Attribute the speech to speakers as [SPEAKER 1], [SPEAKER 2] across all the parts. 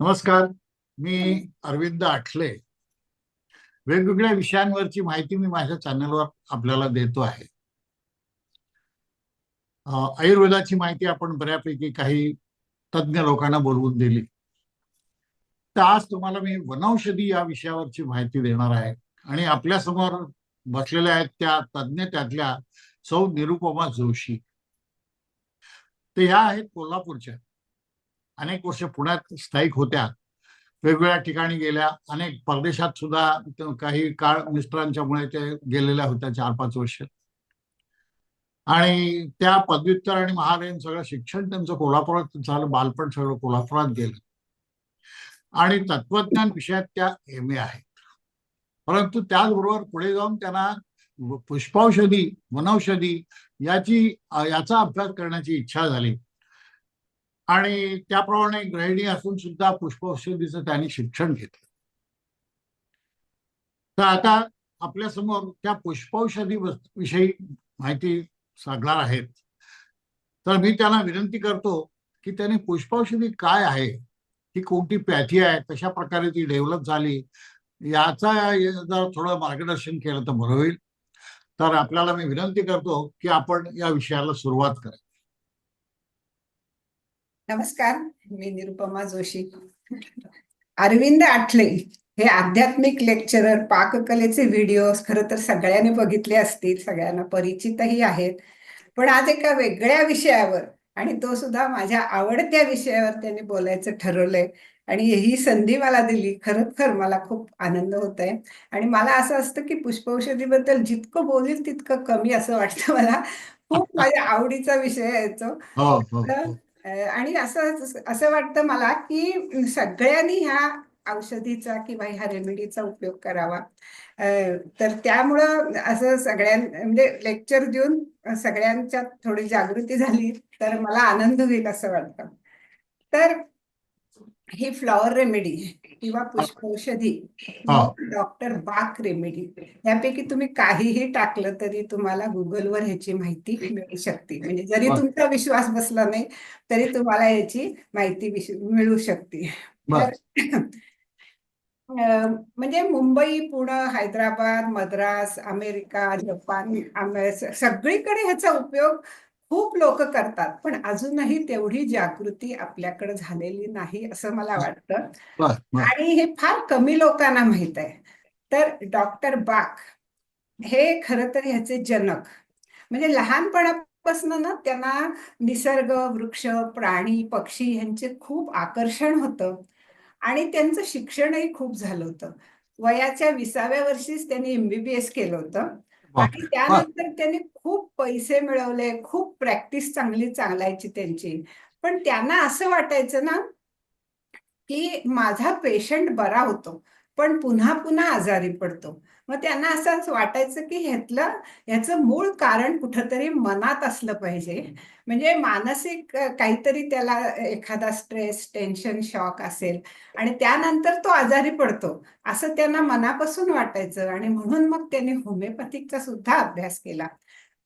[SPEAKER 1] नमस्कार. मी अरविंद आठले. वेगवेगळ्या विषयांवरची माहिती मी माझ्या चॅनलवर आपल्याला देतो आहे. आयुर्वेदाची माहिती आपण बऱ्यापैकी काही तज्ज्ञ लोकांना बोलवून दिली. तर आज तुम्हाला मी वनौषधी या विषयावरची माहिती देणार आहे. आणि आपल्यासमोर बसलेल्या आहेत त्या तज्ज्ञ त्यातल्या सौ निरुपमा जोशी. ते ह्या आहेत कोल्हापूरच्या. अनेक वर्ष पुण्यात स्थायिक होत्या. वेगवेगळ्या ठिकाणी गेल्या. अनेक परदेशात सुद्धा काही काळ मिस्टरांच्यामुळे ते गेलेल्या होत्या चार पाच वर्ष. आणि त्या पदव्युत्तर आणि महाराष्ट्र सगळं शिक्षण त्यांचं कोल्हापुरात झालं. बालपण सगळं कोल्हापुरात गेलं. आणि तत्वज्ञान विषयात त्या एम ए आहेत. परंतु त्याचबरोबर पुढे जाऊन त्यांना व- पुष्पौषधी वनौषधी याची याचा अभ्यास करण्याची इच्छा झाली. आणि त्याप्रमाणे गृहिणी असून सुद्धा पुष्पौषधीचं त्यांनी शिक्षण घेतलं. तर आता आपल्यासमोर त्या पुष्पौषधी विषयी माहिती सांगणार आहेत. तर मी त्यांना विनंती करतो की त्यांनी पुष्पौषधी काय आहे? ती कोणती पॅथी आहे? कशा प्रकारे ती डेव्हलप झाली? याचा जर थोडं मार्गदर्शन केलं तर बरं होईल. तर आपल्याला मी विनंती करतो की आपण या विषयाला सुरुवात करा.
[SPEAKER 2] नमस्कार मी निरुपमा जोशी. अरविंद आठले हे आध्यात्मिक लेक्चरर पाककलेचे व्हिडिओ खरं तर सगळ्यांनी बघितले असतील सगळ्यांना परिचितही आहेत. पण आज एका वेगळ्या विषयावर आणि तो सुद्धा माझ्या आवडत्या विषयावर त्यांनी बोलायचं ठरवलंय. आणि ही संधी मला दिली. खरोखर मला खूप आनंद होत आहे आणि मला असं असतं की पुष्पौषधीबद्दल जितकं बोलील तितकं कमी असं वाटतं मला. खूप माझ्या आवडीचा विषय आहे तो.
[SPEAKER 1] हो हो.
[SPEAKER 2] आणि असं असं वाटतं मला की सगळ्यांनी ह्या औषधीचा किंवा ह्या रेमेडीचा उपयोग करावा. तर त्यामुळं असं सगळ्यां म्हणजे लेक्चर देऊन सगळ्यांच्या थोडी जागृती झाली तर मला आनंद होईल असं वाटतं. तर ही फ्लॉवर रेमेडी किंवा पुष्पौषधी. डॉक्टर बाक रेमेडी. यापैकी तुम्ही काहीही टाकलं तरी तुम्हाला गुगलवर ह्याची माहिती मिळू शकते. म्हणजे जरी. तुमचा विश्वास बसला नाही तरी तुम्हाला याची माहिती मिळू शकते. म्हणजे मुंबई पुणे हैदराबाद मद्रास अमेरिका जपान सगळीकडे ह्याचा उपयोग खूप लोक करतात पण अजूनही तेवढी जागृती आपल्याकडे झालेली नाही असं मला वाटतं. आणि हे फार कमी लोकांना माहीत आहे. तर डॉक्टर बाक हे खरं तर ह्याचे जनक. म्हणजे लहानपणापासून ना त्यांना निसर्ग वृक्ष प्राणी पक्षी यांचे खूप आकर्षण होतं. आणि त्यांचं शिक्षणही खूप झालं होतं. वयाच्या विसाव्या वर्षीच त्यांनी एमबीबीएस केलं होतं. आणि. त्यानंतर त्यांनी खूप पैसे मिळवले खूप प्रॅक्टिस चांगली चालायची त्यांची. पण त्यांना असं वाटायचं ना की माझा पेशंट बरा होतो पण पुन्हा पुन्हा आजारी पडतो. मग त्यांना असंच वाटायचं की ह्यातलं ह्याचं मूळ कारण कुठंतरी मनात असलं पाहिजे. म्हणजे मानसिक काहीतरी त्याला एखादा स्ट्रेस टेन्शन शॉक असेल आणि त्यानंतर तो आजारी पडतो. असं त्यांना मनापासून वाटायचं आणि म्हणून मग त्यांनी होमिओपॅथिकचा सुद्धा अभ्यास केला.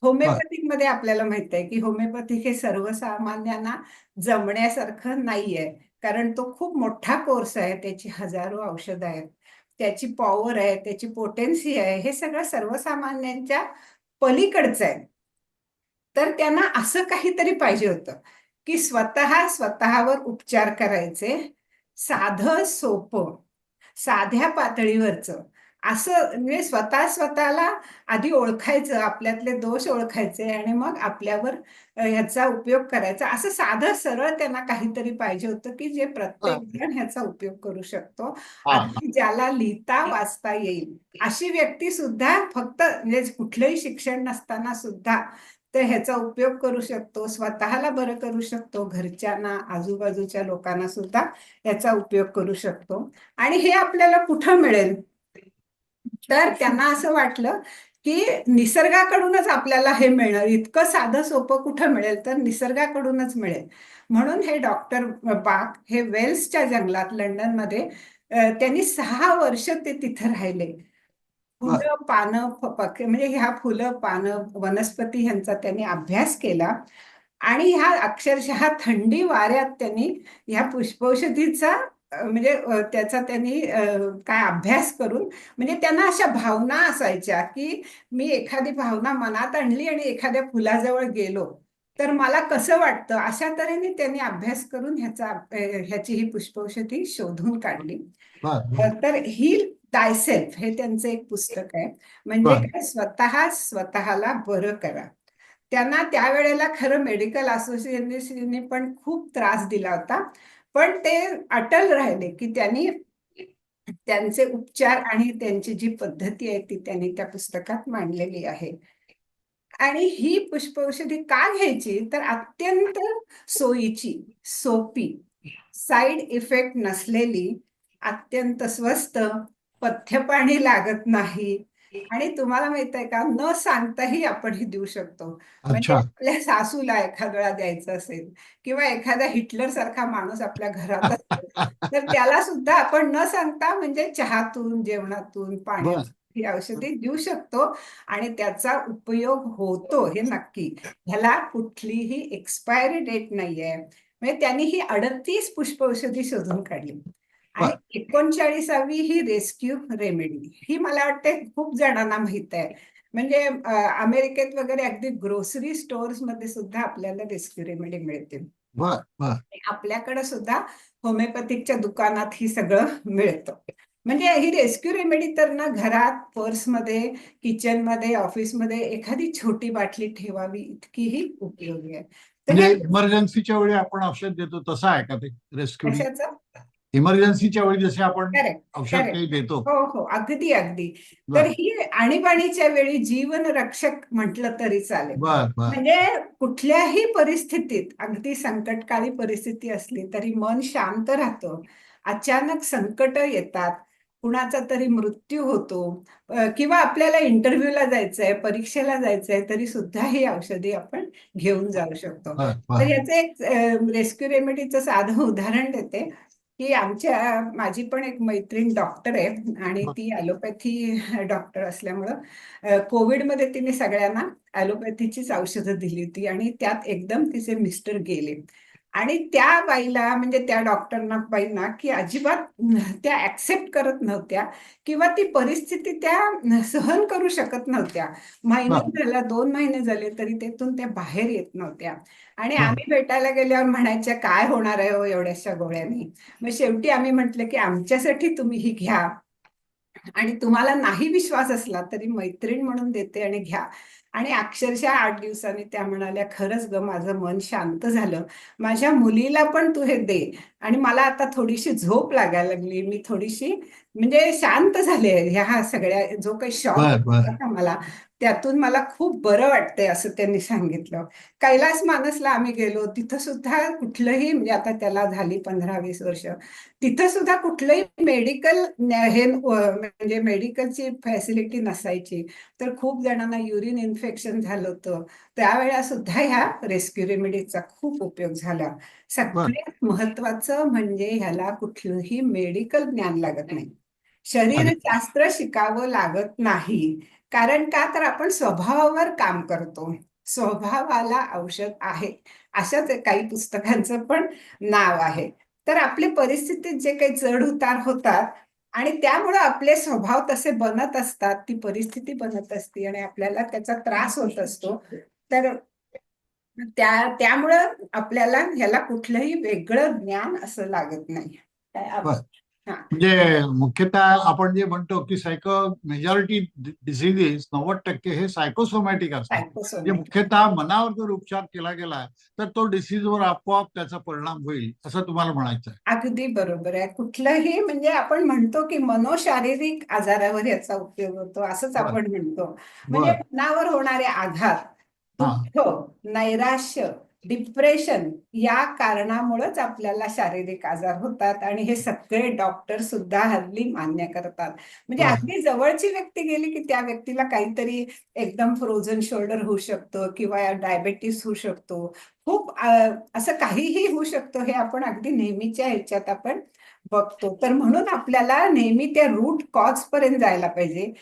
[SPEAKER 2] होमिओपॅथिकमध्ये आपल्याला माहीत आहे की होमिओपॅथिक हे सर्वसामान्यांना जमण्यासारखं नाहीये. कारण तो खूप मोठा कोर्स आहे. त्याची हजारो औषधं आहेत. त्याची पॉवर आहे त्याची पोटेन्सी आहे हे सगळं सर्वसामान्यांच्या पलीकडचं आहे. तर त्यांना असं काहीतरी पाहिजे होतं की स्वतः स्वतःवर उपचार करायचे साधं सोपं साध्या पातळीवरचं. असं म्हणजे स्वतः स्वतःला आधी ओळखायचं आपल्यातले दोष ओळखायचे आणि मग आपल्यावर ह्याचा उपयोग करायचा. असं साधं सरळ त्यांना काहीतरी पाहिजे होतं की जे प्रत्येक जण ह्याचा उपयोग करू शकतो ज्याला लिहिता वाचता येईल. अशी व्यक्ती सुद्धा फक्त म्हणजे कुठलंही शिक्षण नसताना सुद्धा तर ह्याचा उपयोग करू शकतो. स्वतःला बरं करू शकतो. घरच्यांना आजूबाजूच्या लोकांना सुद्धा याचा उपयोग करू शकतो. आणि हे आपल्याला कुठं मिळेल? तर त्यांना असं वाटलं की निसर्गाकडूनच आपल्याला हे मिळणार इतकं साधं सोपं कुठं मिळेल? तर निसर्गाकडूनच मिळेल. म्हणून हे डॉक्टर बाक हे वेल्सच्या जंगलात लंडनमध्ये त्यांनी सहा वर्ष ते तिथं राहिले. फुलं पानं फ- पक- म्हणजे ह्या फुलं पानं वनस्पती ह्यांचा त्यांनी अभ्यास केला. आणि ह्या अक्षरशः थंडी वाऱ्यात त्यांनी ह्या पुष्पौषधीचा म्हणजे त्याचा त्यांनी काय अभ्यास करून म्हणजे त्यांना अशा भावना असायच्या की मी एखादी भावना मनात आणली आणि एखाद्या फुलाजवळ गेलो तर मला कसं वाटतं? अशा तऱ्हेने त्यांनी अभ्यास करून ह्याचा ह्याची ही पुष्पौषधी शोधून काढली. तर ही सेल्फ हे त्यांचं एक पुस्तक आहे. म्हणजे. काय? स्वतः स्वतःला बरं करा. त्यांना त्यावेळेला खरं मेडिकल असोसिएशनने पण खूप त्रास दिला होता. पण ते अटल राहिले की त्यांनी त्यांचे उपचार आणि त्यांची जी पद्धती आहे ती त्यांनी त्या पुस्तकात मांडलेली आहे. आणि ही पुष्पौषधी का घ्यायची? तर अत्यंत सोयीची सोपी साईड इफेक्ट नसलेली अत्यंत स्वस्त पथ्यपाणी लागत नाही आणि तुम्हाला माहीत आहे का न सांगताही आपण हे देऊ शकतो. म्हणजे
[SPEAKER 1] अच्छा.
[SPEAKER 2] आपल्या सासूला एखाद वेळा द्यायचं असेल किंवा एखादा हिटलर सारखा माणूस आपल्या घरात असेल तर त्याला सुद्धा आपण न सांगता म्हणजे चहातून जेवणातून
[SPEAKER 1] बर.
[SPEAKER 2] पाण्यातून ही औषधी देऊ शकतो आणि त्याचा उपयोग होतो हे नक्की. ह्याला कुठलीही एक्सपायरी डेट नाहीये. म्हणजे त्यांनी ही अडतीस पुष्प औषधी शोधून काढली. आणि एकोणचाळीसावी ही रेस्क्यू रेमेडी. ही मला वाटते खूप जणांना माहीत आहे. म्हणजे अमेरिकेत वगैरे अगदी ग्रोसरी स्टोअर्समध्ये सुद्धा आपल्याला रेस्क्यू रेमेडी मिळते. आपल्याकडे सुद्धा होमिओपॅथिकच्या दुकानात ही सगळं मिळतं. म्हणजे ही रेस्क्यू रेमेडी तर ना घरात पर्समध्ये किचनमध्ये ऑफिसमध्ये एखादी छोटी बाटली ठेवावी इतकीही उपयोगी आहे. तर
[SPEAKER 1] म्हणजे
[SPEAKER 2] हे
[SPEAKER 1] इमर्जन्सीच्या वेळी आपण औषध देतो तसं आहे का ते रेस्क्यू? इमर्जन्सीच्या वेळी जसे आपण
[SPEAKER 2] करेक्ट
[SPEAKER 1] औषध
[SPEAKER 2] correct.
[SPEAKER 1] काही देतो.
[SPEAKER 2] हो हो अगदी अगदी.
[SPEAKER 1] बर.
[SPEAKER 2] तर ही आणीबाणीच्या वेळी जीवन रक्षक म्हटलं तरी चालेल.
[SPEAKER 1] बर बर.
[SPEAKER 2] म्हणजे कुठल्याही परिस्थितीत अगदी संकटकाळी परिस्थिती असली तरी मन शांत राहतं. अचानक संकट येतात. कुणाचा तरी मृत्यू होतो. अ, किंवा आपल्याला इंटरव्ह्यूला जायचंय परीक्षेला जायचंय तरी सुद्धा ही औषधी आपण घेऊन जाऊ शकतो.
[SPEAKER 1] बर
[SPEAKER 2] तर
[SPEAKER 1] बर.
[SPEAKER 2] याचं एक रेस्क्यू रेमेडीचं साधं उदाहरण देते. की आमच्या माझी पण एक मैत्रीण डॉक्टर आहे आणि ती ॲलोपॅथी डॉक्टर असल्यामुळं कोविडमध्ये तिने सगळ्यांना ॲलोपॅथीचीच औषधं दिली होती आणि त्यात एकदम तिचे मिस्टर गेले. आणि त्या बाईला म्हणजे त्या डॉक्टरना बाईंना की अजिबात त्या ऍक्सेप्ट करत नव्हत्या किंवा ती परिस्थिती त्या सहन करू शकत नव्हत्या. महिने झाला दोन महिने झाले तरी त्यातून त्या बाहेर येत नव्हत्या. आणि. आम्ही भेटायला गेल्यावर म्हणायच्या काय होणार आहे हो एवढ्याशा गोळ्यांनी? मग शेवटी आम्ही म्हटलं की आमच्यासाठी तुम्ही ही घ्या आणि तुम्हाला नाही विश्वास असला तरी मैत्रीण म्हणून देते आणि घ्या. आणि अक्षरशः आठ दिवसांनी त्या म्हणाल्या खरंच ग माझं मन शांत झालं. माझ्या मुलीला पण तू हे दे. आणि मला आता थोडीशी झोप लागायला लागली. मी थोडीशी म्हणजे शांत झाले ह्या सगळ्या जो काही शॉक होता मला. त्यातून मला खूप बरं वाटतंय असं त्यांनी सांगितलं. कैलास मानसला आम्ही गेलो. तिथं सुद्धा कुठलंही म्हणजे आता त्याला झाली पंधरा वीस वर्ष. तिथं सुद्धा कुठलंही मेडिकल हे म्हणजे मेडिकलची फॅसिलिटी नसायची. तर खूप जणांना युरिन इन्फेक्शन झालं होतं. त्यावेळेला सुद्धा ह्या रेस्क्यू रेमेडीचा खूप उपयोग झाला. सगळ्यात महत्वाचं म्हणजे ह्याला कुठलंही मेडिकल ज्ञान लागत नाही. शरीरशास्त्र शिकावं लागत नाही. कारण का तर आपण स्वभावावर काम करतो. स्वभावाला औषध आहे. अशाच काही पुस्तकांचं पण नाव आहे. तर आपल्या परिस्थितीत जे काही चढ उतार होतात आणि त्यामुळं आपले स्वभाव तसे बनत असतात ती परिस्थिती बनत असते आणि आपल्याला त्याचा त्रास होत असतो. तर त्या त्यामुळं आपल्याला ह्याला कुठलंही वेगळं ज्ञान असं लागत नाही.
[SPEAKER 1] म्हणजे मुख्यतः आपण जे म्हणतो की सायको मेजॉरिटी डिसिजेस नव्वद टक्के हे सायकोसोमॅटिक असतात म्हणजे. मुख्यतः मनावर जर उपचार केला गेला तर तो डिसीजवर आपोआप त्याचा परिणाम होईल असं तुम्हाला म्हणायचं आहे
[SPEAKER 2] अगदी बरोबर आहे कुठलंही म्हणजे आपण म्हणतो की मनोशारीरिक आजारावर याचा उपयोग होतो असंच. आपण म्हणतो म्हणजे मनावर होणारे आघात
[SPEAKER 1] हा.
[SPEAKER 2] दुःख नैराश्य डिप्रेशन या कारणामुळेच आपल्याला शारीरिक आजार होतात आणि हे सगळे डॉक्टर सुद्धा हल्ली मान्य करतात म्हणजे
[SPEAKER 1] बर.
[SPEAKER 2] अगदी जवळची व्यक्ती गेली की त्या व्यक्तीला काहीतरी एकदम फ्रोझन शोल्डर होऊ शकतं किंवा डायबेटीस होऊ शकतो खूप असं काहीही होऊ शकतं हे आपण अगदी नेहमीच्या ह्याच्यात आपण बघतो. तर म्हणून आपल्याला नेहमी त्या रूट कॉज पर्यंत जायला पाहिजे.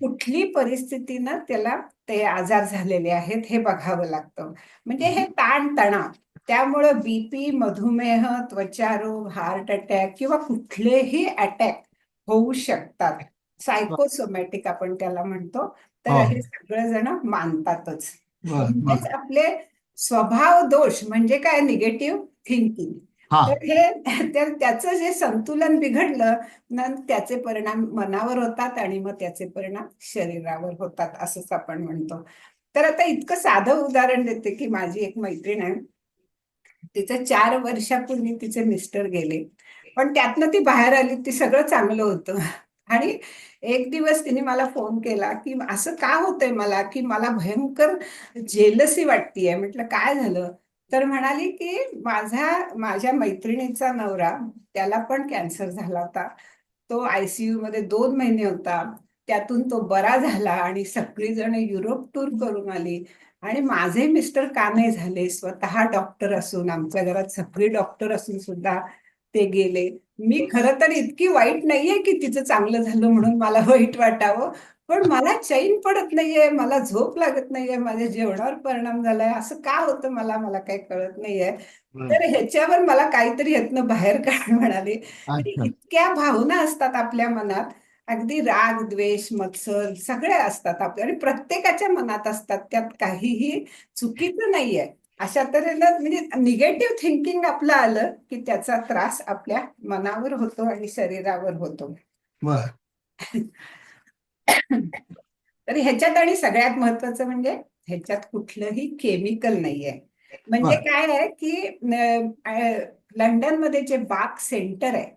[SPEAKER 2] कुठली परिस्थितीनं त्याला ते आजार झालेले आहेत हे बघावं लागतं. म्हणजे हे ताण तणाव त्यामुळं बीपी मधुमेह त्वचारोग हार्ट अटॅक किंवा कुठलेही अटॅक होऊ शकतात. सायकोसोमॅटिक आपण त्याला म्हणतो. तर
[SPEAKER 1] हो.
[SPEAKER 2] हे सगळेजण मानतातच. म्हणजेच आपले स्वभाव दोष म्हणजे काय? निगेटिव्ह थिंकिंग तर हे त्याचं जे संतुलन बिघडलं त्याचे परिणाम मनावर होतात आणि मग त्याचे परिणाम शरीरावर होतात असंच आपण म्हणतो. तर आता इतकं साधं उदाहरण देते की माझी एक मैत्रीण आहे. तिचं चार वर्षापूर्वी तिचे मिस्टर गेले. पण त्यातनं ती बाहेर आली ती सगळं चांगलं होतं. आणि एक दिवस तिने मला फोन केला की असं का होतंय मला? की मला भयंकर जेलसी वाटतीये. म्हटलं काय झालं? तर म्हणाली की माझा माझ्या मैत्रिणीचा नवरा त्याला पण कॅन्सर झाला होता. तो आयसीयू मध्ये दोन महिने होता. त्यातून तो बरा झाला आणि सगळीजण युरोप टूर करून आली. आणि माझे मिस्टर का नाही झाले. स्वतः डॉक्टर असून आमच्या घरात सगळी डॉक्टर असून सुद्धा ते गेले. मी खरं तर इतकी वाईट नाहीये की तिचं चांगलं झालं म्हणून मला वाईट वाटावं. पण मला चैन पडत नाहीये मला झोप लागत नाहीये माझ्या जेवणावर परिणाम झालाय असं का होतं मला मला काही कळत नाहीये. तर ह्याच्यावर मला काहीतरी ह्यातनं बाहेर काढ म्हणाले. इतक्या भावना असतात आपल्या मनात अगदी राग द्वेष मत्सर सगळे असतात आपल्या आणि प्रत्येकाच्या मनात असतात त्यात काहीही चुकीचं नाहीये. अशा तऱ्हेनं म्हणजे निगेटिव्ह थिंकिंग आपलं आलं की त्याचा त्रास आपल्या मनावर होतो आणि शरीरावर होतो. तर ह्याच्यात आणि सगळ्यात महत्वाचं म्हणजे ह्याच्यात कुठलंही केमिकल नाहीये म्हणजे. काय आहे की लंडनमध्ये जे बाग सेंटर आहे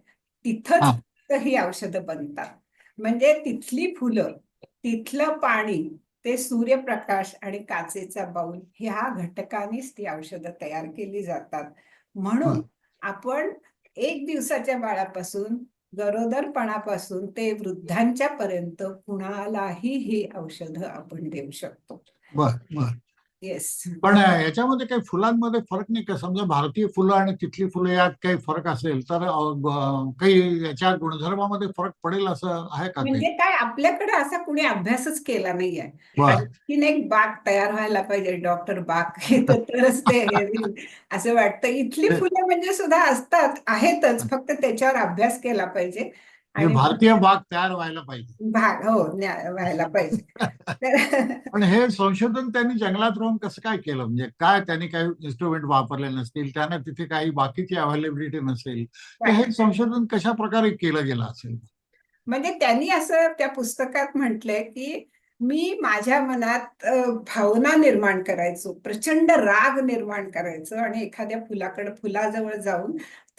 [SPEAKER 2] तिथंच
[SPEAKER 1] हा.
[SPEAKER 2] औषधं बनतात म्हणजे तिथली फुलं तिथलं पाणी ते सूर्यप्रकाश आणि काचेचा बाऊल ह्या घटकानेच ती औषधं तयार केली जातात म्हणून. आपण एक दिवसाच्या बाळापासून गरोदरपणापासून ते वृद्धांच्या पर्यंत कुणालाही ही औषधं आपण देऊ शकतो.
[SPEAKER 1] बर बर.
[SPEAKER 2] येस
[SPEAKER 1] पण याच्यामध्ये काही फुलांमध्ये फरक नाही का? समजा भारतीय फुलं आणि तिथली फुलं यात काही फरक असेल तर काही याच्या गुणधर्मामध्ये फरक पडेल असं आहे का
[SPEAKER 2] म्हणजे काय आपल्याकडे असा कुणी अभ्यासच केला नाहीये. आणखीन एक बाग तयार व्हायला पाहिजे डॉक्टर बाग. तर तरच ते असं वाटतं. इथली फुलं म्हणजे सुद्धा असतात आहेतच फक्त त्याच्यावर अभ्यास केला पाहिजे. आणि
[SPEAKER 1] भारतीय बाग तयार व्हायला पाहिजे.
[SPEAKER 2] भाग हो व्हायला पाहिजे.
[SPEAKER 1] पण हे संशोधन त्यांनी जंगलात राहून कसं काय केलं? म्हणजे काय त्यांनी काही इन्स्ट्रुमेंट वापरले नसतील? त्यांना तिथे काही बाकीची अवेलेबिलिटी नसेल? हे संशोधन कशा प्रकारे केलं गेलं असेल?
[SPEAKER 2] म्हणजे त्यांनी असं त्या पुस्तकात म्हटलंय की मी माझ्या मनात भावना निर्माण करायचो प्रचंड राग निर्माण करायचो आणि एखाद्या फुलाकडे फुलाजवळ जाऊन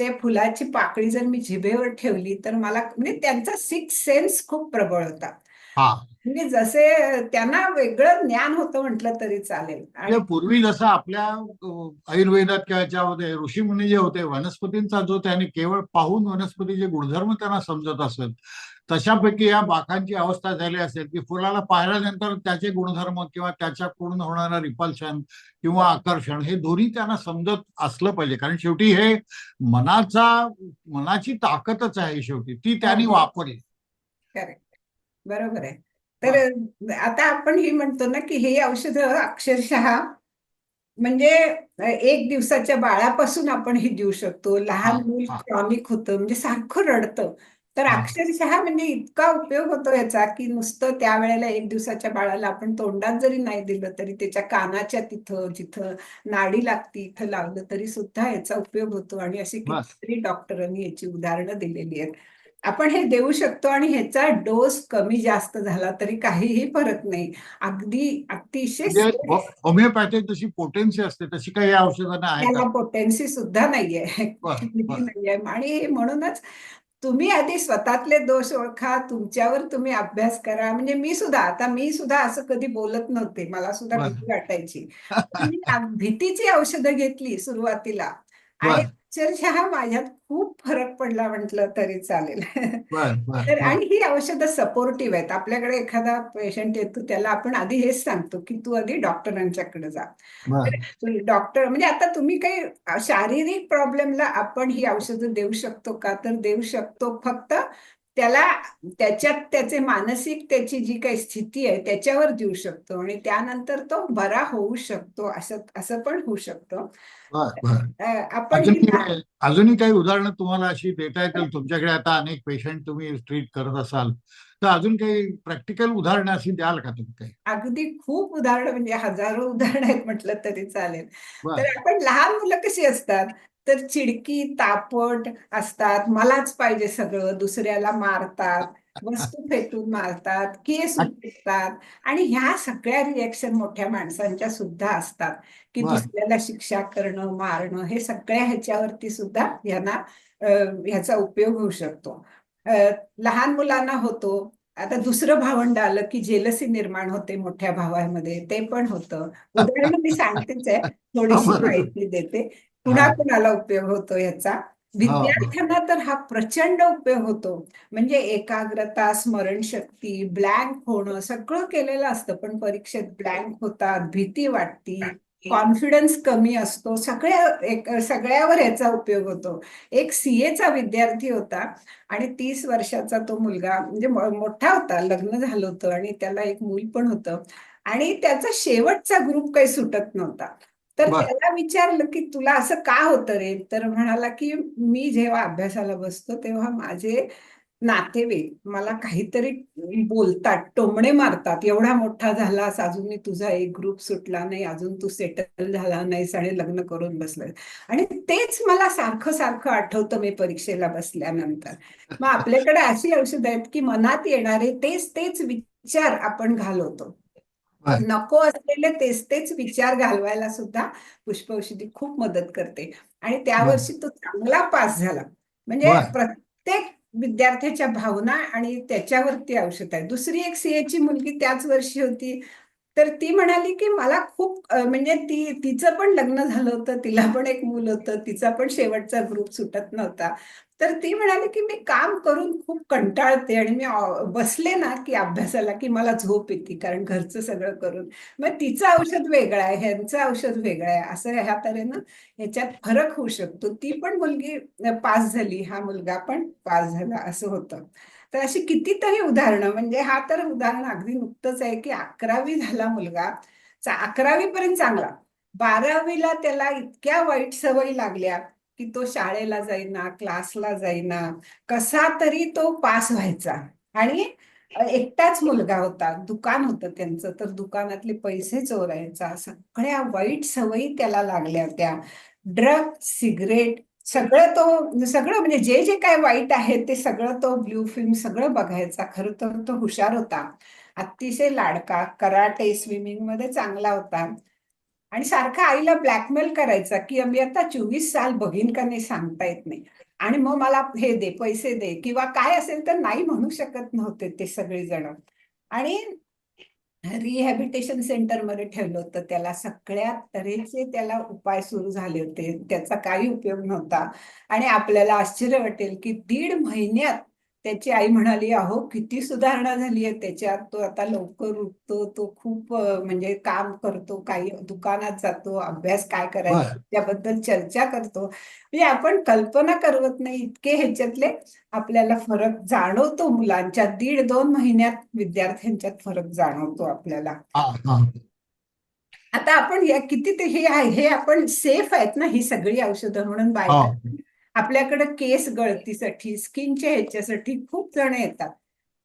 [SPEAKER 2] ते फुलाची पाकळी जर मी जिभेवर ठेवली तर मला म्हणजे त्यांचा सिक्स सेन्स खूप प्रबळ होता. म्हणजे जसे त्यांना वेगळं ज्ञान होतं म्हटलं तरी चालेल. आणि
[SPEAKER 1] म्हणजे पूर्वी जसं आपल्या आयुर्वेदात किंवा याच्यामध्ये ऋषीमुनी जे होते वनस्पतींचा जो त्यांनी केवळ पाहून वनस्पतीचे गुणधर्म त्यांना समजत असत तशापैकी या बाकांची अवस्था झाली असेल की फुलाला पाहिल्यानंतर त्याचे गुणधर्म किंवा त्याच्याकडून होणारं रिपल्शन किंवा आकर्षण हे दोन्ही त्यांना समजत असलं पाहिजे. कारण शेवटी हे मनाचा मनाची ताकदच आहे शेवटी. ती त्यांनी. वापरली.
[SPEAKER 2] बरोबर आहे तर आता आपण ही म्हणतो ना की हे औषधं अक्षरशः म्हणजे एक दिवसाच्या बाळापासून आपण हे देऊ शकतो लहान मूल. क्रॉनिक होतं म्हणजे सारखं रडतं तर. अक्षरशः म्हणजे इतका उपयोग होतो याचा की नुसतं त्यावेळेला एक दिवसाच्या बाळाला आपण तोंडात जरी नाही दिलं तरी त्याच्या कानाच्या तिथं जिथं नाडी लागती इथं लावलं तरी सुद्धा याचा उपयोग होतो आणि अशी. कितीतरी डॉक्टरांनी याची उदाहरणं दिलेली आहेत आपण हे देऊ शकतो आणि ह्याचा डोस कमी जास्त झाला तरी काहीही फरक नाही. अगदी अतिशय
[SPEAKER 1] म्हणजे. हो- होमिओपॅथीत जशी पोटेन्सी असते तशी काही औषधांना
[SPEAKER 2] त्याला पोटेन्सी सुद्धा नाहीये. नाहीये. आणि म्हणूनच तुम्ही आधी स्वतःतले दोष ओळखा तुमच्यावर तुम्ही अभ्यास करा. म्हणजे मी सुद्धा आता मी सुद्धा असं कधी बोलत नव्हते. मला सुद्धा. भीती वाटायची. भीतीची औषधं घेतली सुरुवातीला. आणि. अक्षरशः माझ्यात खूप फरक पडला म्हटलं तरी चालेल. तर आणि ही औषधं सपोर्टिव्ह आहेत. आपल्याकडे एखादा पेशंट येतो त्याला आपण आधी हेच सांगतो की तू आधी डॉक्टरांच्याकडे जा. डॉक्टर म्हणजे आता तुम्ही काही शारीरिक प्रॉब्लेमला आपण ही औषधं देऊ शकतो का? तर देऊ शकतो. फक्त त्याला त्याच्यात त्याचे मानसिक त्याची जी काही स्थिती आहे त्याच्यावर देऊ शकतो आणि त्यानंतर तो बरा होऊ शकतो असं असं पण होऊ शकतं. आपण
[SPEAKER 1] अजूनही काही उदाहरणं तुम्हाला अशी देता येतील? तुमच्याकडे आता अनेक पेशंट तुम्ही ट्रीट करत असाल. तर अजून काही प्रॅक्टिकल उदाहरणं अशी द्याल का तुम्ही काही?
[SPEAKER 2] अगदी खूप उदाहरणं म्हणजे हजारो उदाहरणं आहेत म्हटलं तरी चालेल. तर आपण लहान मुलं कशी असतात? तर चिडकी तापट असतात. मलाच पाहिजे सगळं. दुसऱ्याला मारतात वस्तू फेकून मारतात केस उचलतात. आणि ह्या सगळ्या रिएक्शन मोठ्या माणसांच्या सुद्धा असतात. की. दुसऱ्याला शिक्षा करणं मारणं हे सगळ्या ह्याच्यावरती सुद्धा ह्यांना ह्याचा उपयोग होऊ शकतो. लहान मुलांना होतो. आता दुसरं भावंड आलं की जेलसी निर्माण होते मोठ्या भावामध्ये. ते पण होतं. उदाहरण मी सांगतेच आहे. थोडीशी. माहिती देते. कुणा
[SPEAKER 1] हा.
[SPEAKER 2] कुणाला उपयोग होतो ह्याचा विद्यार्थ्यांना तर हा प्रचंड उपयोग होतो. म्हणजे एकाग्रता स्मरणशक्ती ब्लँक होणं सगळं केलेलं असतं पण परीक्षेत ब्लँक होतात भीती वाटती कॉन्फिडन्स कमी असतो सगळ्या एक सगळ्यावर याचा उपयोग होतो. एक सीएचा विद्यार्थी होता आणि तीस वर्षाचा तो मुलगा म्हणजे मोठा होता लग्न झालं होतं आणि त्याला एक मूल पण होतं. आणि त्याचा शेवटचा ग्रुप काही सुटत नव्हता. तर. त्याला विचारलं की तुला असं का होतं रे तर म्हणाला की मी जेव्हा अभ्यासाला बसतो तेव्हा माझे नातेवाईक मला काहीतरी बोलतात टोमणे मारतात एवढा मोठा झालास अजूनही तुझा एक ग्रुप सुटला नाही अजून तू सेटल झाला नाहीस आणि लग्न करून बसलाय आणि तेच मला सारखं सारखं आठवतं मी परीक्षेला बसल्यानंतर मग आपल्याकडे अशी औषधं आहेत की मनात येणारे तेच तेच विचार आपण घालवतो. नको असलेले तेच तेच विचार घालवायला सुद्धा पुष्पौषधी खूप मदत करते. आणि त्या. वर्षी तो चांगला पास झाला. म्हणजे. प्रत्येक विद्यार्थ्याच्या भावना आणि त्याच्यावरती औषध आहे. दुसरी एक सीएची मुलगी त्याच वर्षी होती. तर ती म्हणाली की मला खूप म्हणजे ती तिचं पण लग्न झालं होतं. तिला पण एक मूल होतं. तिचा पण शेवटचा ग्रुप सुटत नव्हता. तर ती म्हणाली की मी काम करून खूप कंटाळते आणि मी बसले ना की अभ्यासाला की मला झोप येते कारण घरचं सगळं करून. मग तिचं औषध वेगळं आहे ह्यांचं औषध वेगळं आहे. असं ह्या तऱ्हेनं ह्याच्यात फरक होऊ शकतो. ती पण मुलगी पास झाली हा मुलगा पण पास झाला असं होतं. तर अशी कितीतरी उदाहरणं म्हणजे हा तर उदाहरण अगदी नुकतंच आहे की अकरावी झाला मुलगा अकरावी पर्यंत चांगला. बारावीला त्याला इतक्या वाईट सवयी लागल्या की तो शाळेला जाईना क्लासला जाईना कसा तरी तो पास व्हायचा. आणि एकटाच मुलगा होता दुकान होतं त्यांचं तर दुकानातले पैसे चोरायचा सगळ्या वाईट सवयी त्याला लागल्या होत्या ड्रग सिगरेट सगळं तो सगळं म्हणजे जे जे काय वाईट आहे ते सगळं तो ब्ल्यू फिल्म सगळं बघायचा. खरं तर तो हुशार होता. अतिशय लाडका कराटे स्विमिंगमध्ये चांगला होता. आणि सारखा आईला ब्लॅकमेल करायचा की मी आता चोवीस साल बघीन का नाही सांगता येत नाही. आणि मग मला हे दे पैसे दे किंवा काय असेल तर नाही म्हणू शकत नव्हते ते सगळे जण आणि रिहॅबिटेशन सेंटरमध्ये ठेवलं होतं त्याला. सगळ्या तऱ्हेचे त्याला उपाय सुरू झाले होते. त्याचा काही उपयोग नव्हता. आणि आपल्याला आश्चर्य वाटेल की दीड महिन्यात त्याची आई म्हणाली अहो किती सुधारणा झाली आहे त्याच्यात. तो आता लवकर उठतो. तो खूप म्हणजे काम करतो काही दुकानात जातो अभ्यास काय करायचा. त्याबद्दल चर्चा करतो. म्हणजे आपण कल्पना करवत नाही इतके ह्याच्यातले आपल्याला फरक जाणवतो मुलांच्या. दीड दोन महिन्यात विद्यार्थ्यांच्यात फरक जाणवतो आपल्याला. आता आपण या किती ते हे आहे हे आपण सेफ आहेत ना ही सगळी औषधं म्हणून बायका आपल्याकडे केस गळतीसाठी स्किनच्या ह्याच्यासाठी खूप जण येतात.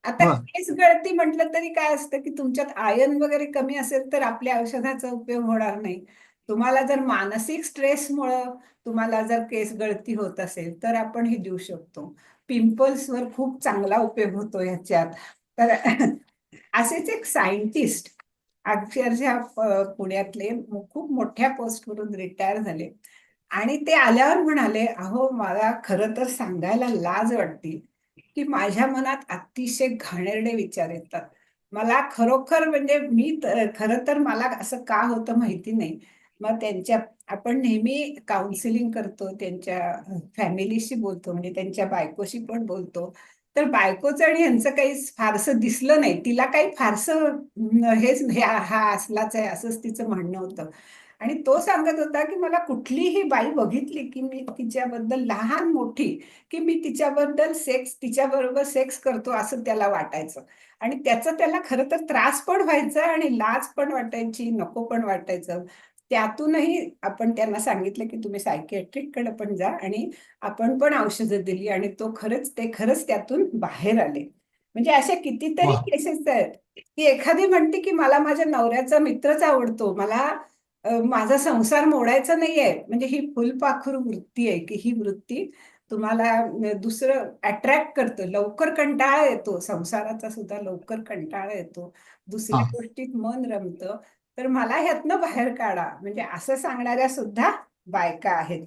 [SPEAKER 2] आता. केस गळती म्हटलं तरी काय असतं की तुमच्यात आयर्न वगैरे कमी असेल तर आपल्या औषधाचा उपयोग होणार नाही. तुम्हाला जर मानसिक स्ट्रेसमुळं तुम्हाला जर केस गळती होत असेल तर आपण हे देऊ शकतो. पिंपल्सवर खूप चांगला उपयोग होतो ह्याच्यात. तर असेच एक सायंटिस्ट अक्षरशः पुण्यातले खूप मोठ्या पोस्टवरून रिटायर झाले. आणि ते आल्यावर म्हणाले अहो मला खरं तर सांगायला लाज वाटते की माझ्या मनात अतिशय घाणेरडे विचार येतात. मला खरोखर म्हणजे मी खर खरं तर मला असं का होतं माहिती नाही. मग त्यांच्या आपण नेहमी काउन्सिलिंग करतो त्यांच्या फॅमिलीशी बोलतो म्हणजे त्यांच्या बायकोशी पण बोलतो. तर बायकोचं आणि यांचं काही फारसं दिसलं नाही. तिला काही फारसं हेच हे हा असलाच आहे असंच तिचं म्हणणं होतं. आणि तो सांगत होता की मला कुठलीही बाई बघितली की मी तिच्याबद्दल लहान मोठी की मी तिच्याबद्दल सेक्स तिच्याबरोबर सेक्स करतो असं त्याला वाटायचं. आणि त्याचा त्याला खरं तर त्रास पण व्हायचा आणि लाज पण वाटायची नको पण वाटायचं. त्यातूनही आपण त्यांना सांगितलं की तुम्ही सायकियाट्रिककडे पण जा आणि आपण पण औषधं दिली आणि तो खरंच ते खरंच त्यातून बाहेर आले. म्हणजे अशा कितीतरी. केसेस आहेत. की एखादी म्हणते की मला माझ्या नवऱ्याचा मित्रच आवडतो. मला माझा संसार मोडायचा नाहीये. म्हणजे ही फुलपाखरू वृत्ती आहे की ही वृत्ती तुम्हाला दुसरं अट्रॅक्ट करतं. लवकर कंटाळा येतो. संसाराचा सुद्धा लवकर कंटाळा येतो. दुसऱ्या. गोष्टीत मन रमतं. तर मला ह्यातनं बाहेर काढा. म्हणजे असं सांगणाऱ्या सुद्धा बायका आहेत.